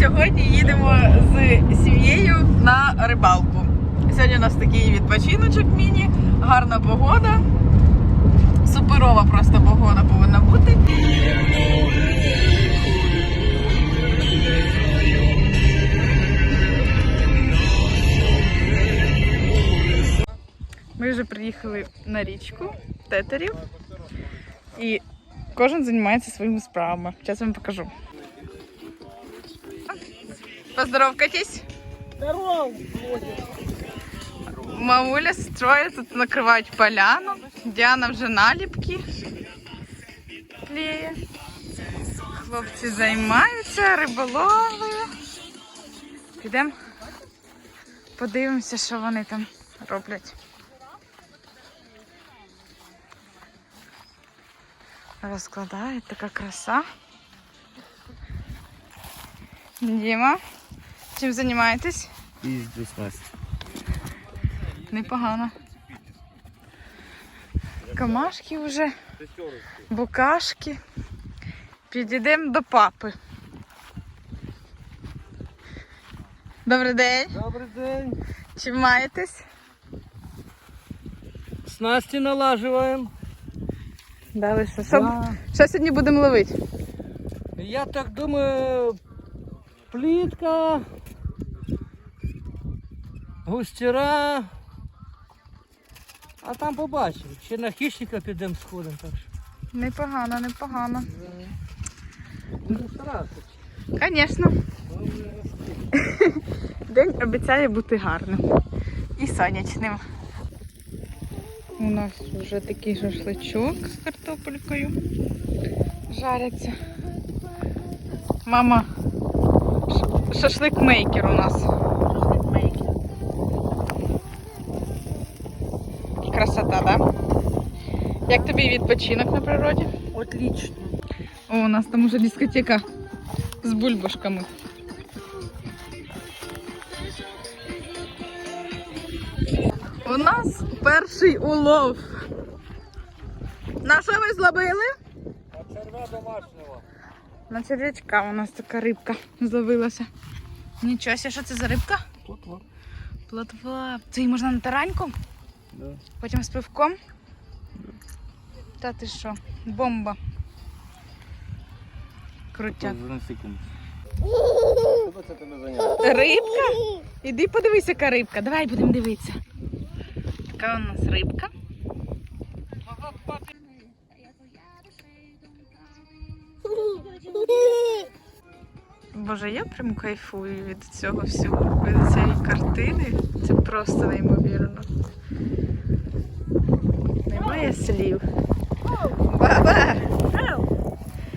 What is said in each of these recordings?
Сьогодні їдемо з сім'єю на рибалку. Сьогодні у нас такий відпочиночок міні, гарна погода. Суперова просто погода повинна бути. Ми вже приїхали на річку тетерів і кожен займається своїми справами. Зараз вам покажу. Поздоровкайтесь. Здорово! Мамуля з троє тут накривають поляну. Діана вже наліпки клеє. Хлопці займаються риболовлею. Підемо подивимося, що вони там роблять. Розкладають така краса. Діма, чим займаєтесь? Їздю снасть. Непогано. Камашки вже, букашки. Підійдемо до папи. Добрий день. Добрий день. Чим маєтесь? Снасти налаживаем. Дали що? Що, Да. що сьогодні будемо ловити? Я так думаю, плитка, густера. А там побачимо. Ще на хищника підемо сходимо. Так що. Непогано, непогано. Звісно. День обіцяє бути гарним і сонячним. У нас вже такий шашличок з картопелькою жариться. Мама, шашлик-мейкер у нас. Красота, да? Як тобі відпочинок на природі? Отлично. О, у нас там уже дискотека з бульбашками. У нас перший улов. На що ви зловили? Черва домашнього. На черв'ячка у нас така рибка зловилася. Нічого, себе, що це за рибка? Плотва. Плотва. Це її можна на тараньку, Да. потім з пивком. Та ти що? Бомба. Крутяк. Рибка? Іди подивись, яка рибка. Давай будемо дивитися. Така у нас рибка. Боже, я прям кайфую від цього всього, від цієї картини. Це просто неймовірно. Немає слів. Баба!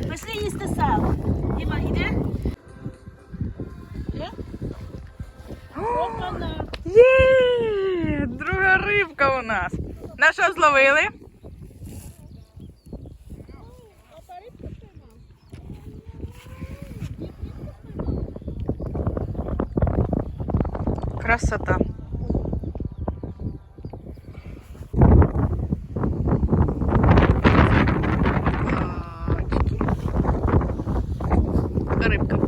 Пошли їсти сало. Діма, йде? Є! Друга рибка у нас. На що зловили? Красота. Рибка.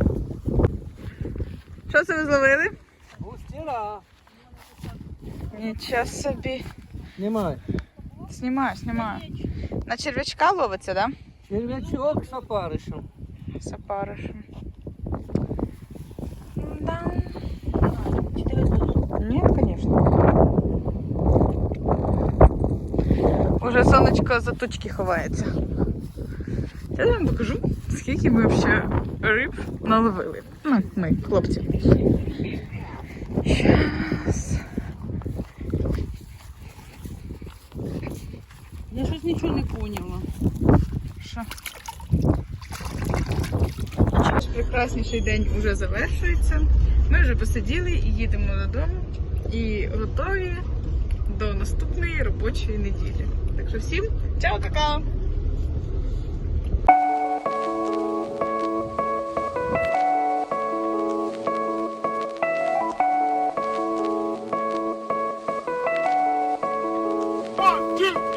Що це ви зловили? Густера. Нічого собі. Знімай. Знімаю, знімаю. На черв'ячка ловиться, да? Червячок з опаришем. З опаришем. Да. Ні, звісно. Уже сонечко за тучки ховається. Я вам покажу, скільки ми взагалі риб наловили. Ну, ми, хлопці. Щас. Я щось нічого не поняла. Що? Наш прекрасніший день вже завершується. Ми вже посиділи і їдемо додому. І готові до наступної робочої неділі. Так що всім чао, какао! 听。